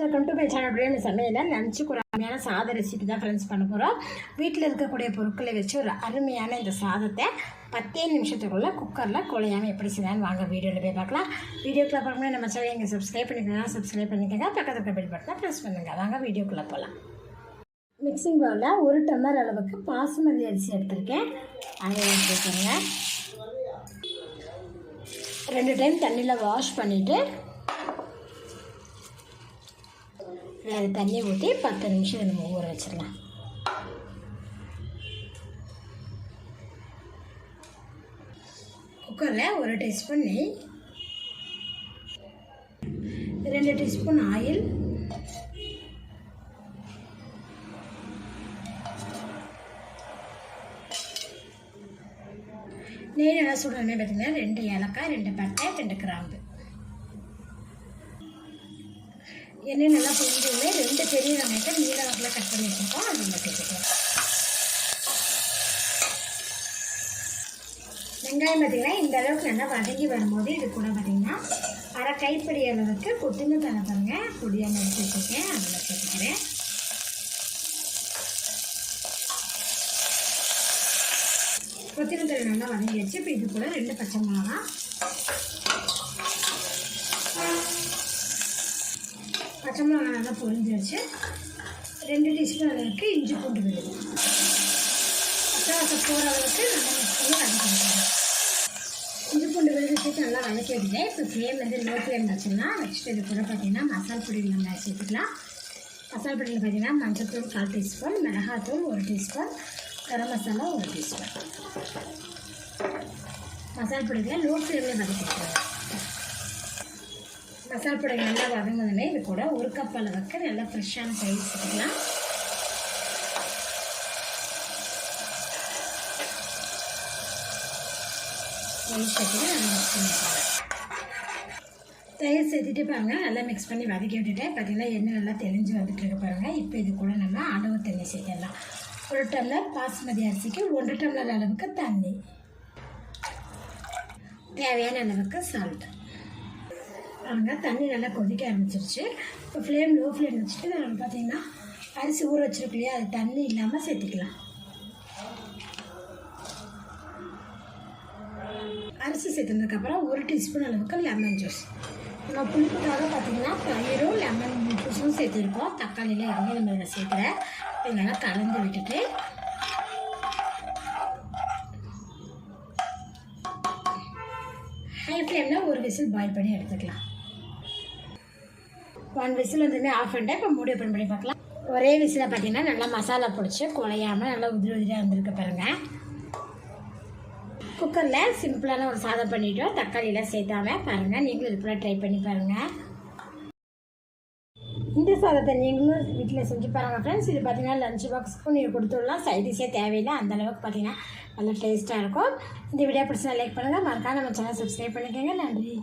Welcome to my channel சமையலில் லஞ்சுக்கு ஒரு அருமையான சாத ரெசிபி தான் ஃப்ரெண்ட்ஸ் பண்ண போகிறோம் வீட்டில் இருக்கக்கூடிய பொருட்களை வச்சு ஒரு அருமையான இந்த சாதத்தை பத்தே நிமிஷத்துக்குள்ளே குக்கரில் குழையாமல் எப்படி செய்யலாம்னு வாங்க வீடியோவில் போய் பார்க்கலாம். வீடியோக்குள்ளே பார்க்கணும் நம்ம சேனல் எங்கள் சப்ஸ்கிரைப் பண்ணிக்கலாம் சப்ஸ்கிரைப் பண்ணிக்கோங்க. பக்கத்தில் இருக்க பெல் பட்டனை ப்ரெஸ் பண்ணுங்கள் வாங்க வீடியோக்குள்ளே போகலாம் மிக்சிங் பவுலில் ஒரு டம்ளர் அளவுக்கு பாசுமதி அரிசி எடுத்திருக்கேன். அதை எடுத்துக்கோங்க ரெண்டு டைம் தண்ணியில் வாஷ் பண்ணிவிட்டு அது தண்ணி ஊற்றி பத்து நிமிஷம் இதை நம்ம ஊற வச்சிடலாம். குக்கரில் ஒரு டீஸ்பூன் நெய் ரெண்டு டீஸ்பூன் ஆயில் நெய் நல்லா சுடணுமே பார்த்தீங்கன்னா ரெண்டு ஏலக்காய் ரெண்டு பட்டை ரெண்டு கிராம்பு. எண்ணெய் நல்லா பொரிஞ்சோடனே ரெண்டு பெரிய வெங்காயத்தை நீல கட் பண்ணி வச்சுருக்கோம். அது நம்ம சேர்த்துக்கலாம். வெங்காயம் பார்த்தீங்கன்னா இந்த அளவுக்கு நல்லா வதங்கி வரும்போது இது கூட பார்த்தீங்கன்னா அரை கைப்பிடி அளவுக்கு கொத்தமல்லி தலை பாருங்க. பொடியாக எடுத்து வச்சுருக்கேன். அதில் சேர்த்துக்கிறேன். கொத்தமல்லி தலை நல்லா வதங்கி வச்சு இப்போ இது கூட ரெண்டு பச்சை மிளகா பச்சை மிளகா நல்லா பொரிஞ்சிருச்சு ரெண்டு டீஸ்பூன் அளவுக்கு இஞ்சி பூண்டு விழுது பச்சை போகிற அளவுக்கு நல்லா மிக்ஸ் பண்ணி வதக்கிடுவோம் இஞ்சி பூண்டு விழுது சேர்த்து நல்லா வதக்கி விட்டுட்டேன் இப்போ ஃப்ளேம் வந்து லோ ஃப்ளேம் வச்சிடலாம். வச்சுட்டு இது கூட பார்த்தீங்கன்னா மசால் பொடி நம்ம சேர்த்துக்கலாம். மசால் பொடியில் பார்த்தீங்கன்னா மஞ்சள்தூள் கால் டீஸ்பூன் மிளகாத்தூள் ஒரு டீஸ்பூன் கரம் மசாலா ஒரு டீஸ்பூன். மசால் பொடியில் லோ ஃப்ளேமில் வதக்கிடுவோம் மசால் பொடி நல்லா வதங்கினே இது கூட ஒரு கப் அளவுக்கு நல்லா ஃப்ரெஷ்ஷான தயிர் சேர்த்துக்கலாம். தயிர் சேர்த்துட்டு நல்லா மிக்ஸ் பண்ணிக்கலாம் தயிர் சேர்த்துட்டு பாருங்க நல்லா மிக்ஸ் பண்ணி வதக்கி விட்டுட்டு பார்த்தீங்கன்னா எண்ணெய் நல்லா தெளிஞ்சு வந்துட்டு இருக்கு பாருங்க. இப்போ இது கூட நம்ம அளவு தண்ணி சேர்த்துடலாம். ஒரு டம்ளர் பாஸ்மதி அரிசிக்கு ஒன்று டம்ளர் அளவுக்கு தண்ணி. தேவையான அளவுக்கு சால்ட் பாருங்க. தண்ணி நல்லா கொதிக்க ஆரம்பிச்சிருச்சு. இப்போ ஃப்ளேம் லோ ஃப்ளேம் வச்சுட்டு நம்ம பார்த்தீங்கன்னா அரிசி ஊற வச்சிருக்கு இல்லையா? அது தண்ணி இல்லாமல் சேர்த்துக்கலாம். அரிசி சேர்த்ததுக்கப்புறம் ஒரு டீஸ்பூன் அளவுக்கு லெமன் ஜூஸ் நம்ம புளிப்புக்காக பார்த்தீங்கன்னா தயிரும் லெமன் ஜூஸும் சேர்த்துருக்கோம். தக்காளியில் எதுவுமே நம்ம இதில் சேர்க்குறேன் இதெல்லாம் நல்லா கலந்து விட்டுட்டு ஹை ஃப்ளேமில் ஒரு விசில் பாயில் பண்ணி எடுத்துக்கலாம். ஒன் விசில் வந்துமே ஆஃப் பண்ணிட்டேன் இப்போ மூடி ஓப்பன் பண்ணி பார்க்கலாம். ஒரே விசில் பார்த்தீங்கன்னா நல்லா மசாலா பிடிச்சி குழையாமல் நல்லா உதிரி உதிரியாக இருந்திருக்கு பாருங்கள் குக்கரில் சிம்பிளான ஒரு சாதம் பண்ணிட்டோம் தக்காளியெலாம் சேர்த்தாம பாருங்கள் நீங்களும் இது போல் ட்ரை பண்ணி பாருங்கள் இந்த சாதத்தை நீங்களும் வீட்டில் செஞ்சு பாருங்கள் ஃப்ரெண்ட்ஸ் இது பார்த்தீங்கன்னா லஞ்ச் பாக்ஸ்க்கும் நீங்கள் கொடுத்துடலாம். சைடிஷே தேவையில்லை. அந்த அளவுக்கு பார்த்தீங்கன்னா நல்லா டேஸ்ட்டாக இருக்கும். இந்த வீடியோ பிடிச்சா லைக் பண்ணுங்கள் மறக்காம நம்ம சேனல் சப்ஸ்கிரைப் பண்ணிக்கோங்க. நன்றி.